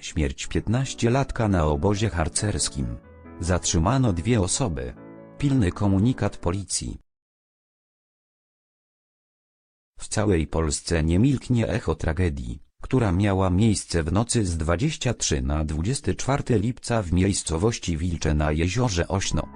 Śmierć 15-latka na obozie harcerskim. Zatrzymano dwie osoby. Pilny komunikat policji. W całej Polsce nie milknie echo tragedii, która miała miejsce w nocy z 23 na 24 lipca w miejscowości Wilcze na jeziorze Ośno.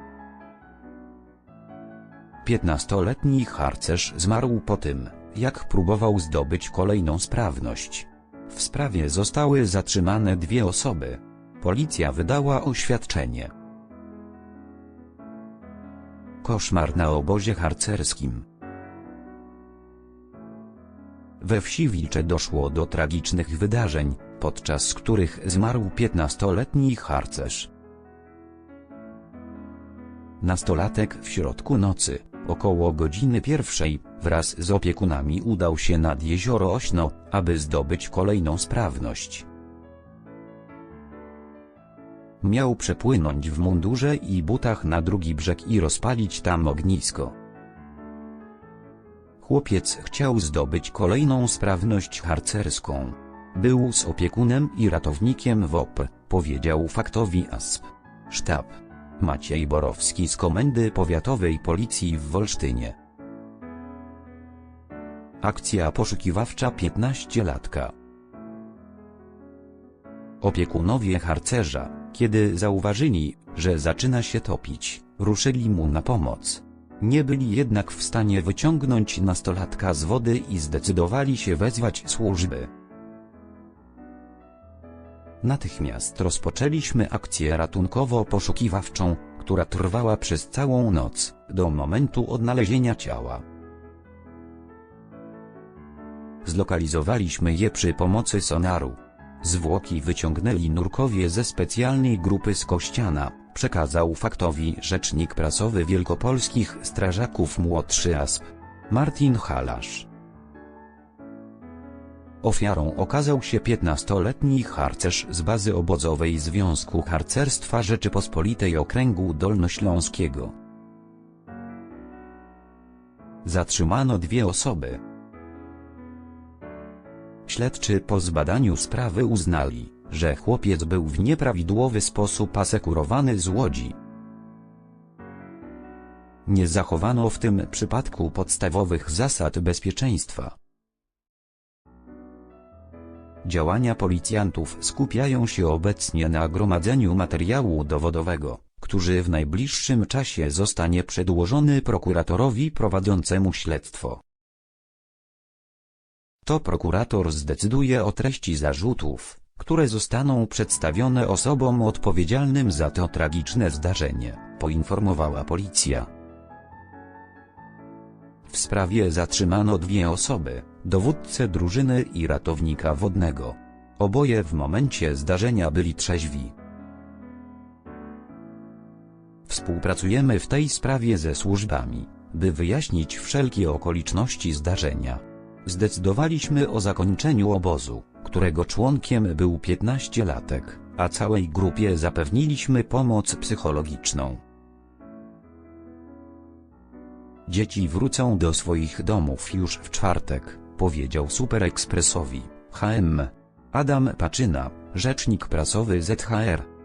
15-letni harcerz zmarł po tym, jak próbował zdobyć kolejną sprawność. W sprawie zostały zatrzymane dwie osoby. Policja wydała oświadczenie. Koszmar na obozie harcerskim. We wsi Wilcze doszło do tragicznych wydarzeń, podczas których zmarł 15-letni harcerz. Nastolatek w środku nocy, około godziny pierwszej, wraz z opiekunami udał się nad jezioro Ośno, aby zdobyć kolejną sprawność. Miał przepłynąć w mundurze i butach na drugi brzeg i rozpalić tam ognisko. Chłopiec chciał zdobyć kolejną sprawność harcerską. Był z opiekunem i ratownikiem WOP, powiedział faktowi ASP. Sztab. Maciej Borowski z Komendy Powiatowej Policji w Wolsztynie. Akcja poszukiwawcza 15-latka. Opiekunowie harcerza, kiedy zauważyli, że zaczyna się topić, ruszyli mu na pomoc. Nie byli jednak w stanie wyciągnąć nastolatka z wody i zdecydowali się wezwać służby. Natychmiast rozpoczęliśmy akcję ratunkowo-poszukiwawczą, która trwała przez całą noc, do momentu odnalezienia ciała. Zlokalizowaliśmy je przy pomocy sonaru. Zwłoki wyciągnęli nurkowie ze specjalnej grupy z Kościana, przekazał faktowi rzecznik prasowy wielkopolskich strażaków młodszy ASP. Martin Halasz. Ofiarą okazał się 15-letni harcerz z bazy obozowej Związku Harcerstwa Rzeczypospolitej Okręgu Dolnośląskiego. Zatrzymano dwie osoby. Śledczy po zbadaniu sprawy uznali, że chłopiec był w nieprawidłowy sposób asekurowany z łodzi. Nie zachowano w tym przypadku podstawowych zasad bezpieczeństwa. Działania policjantów skupiają się obecnie na gromadzeniu materiału dowodowego, który w najbliższym czasie zostanie przedłożony prokuratorowi prowadzącemu śledztwo. To prokurator zdecyduje o treści zarzutów, które zostaną przedstawione osobom odpowiedzialnym za to tragiczne zdarzenie, poinformowała policja. W sprawie zatrzymano dwie osoby, dowódcę drużyny i ratownika wodnego. Oboje w momencie zdarzenia byli trzeźwi. Współpracujemy w tej sprawie ze służbami, by wyjaśnić wszelkie okoliczności zdarzenia. Zdecydowaliśmy o zakończeniu obozu, którego członkiem był 15-latek, a całej grupie zapewniliśmy pomoc psychologiczną. Dzieci wrócą do swoich domów już w czwartek, powiedział Super Expressowi, HM. Adam Paczyna, rzecznik prasowy ZHR.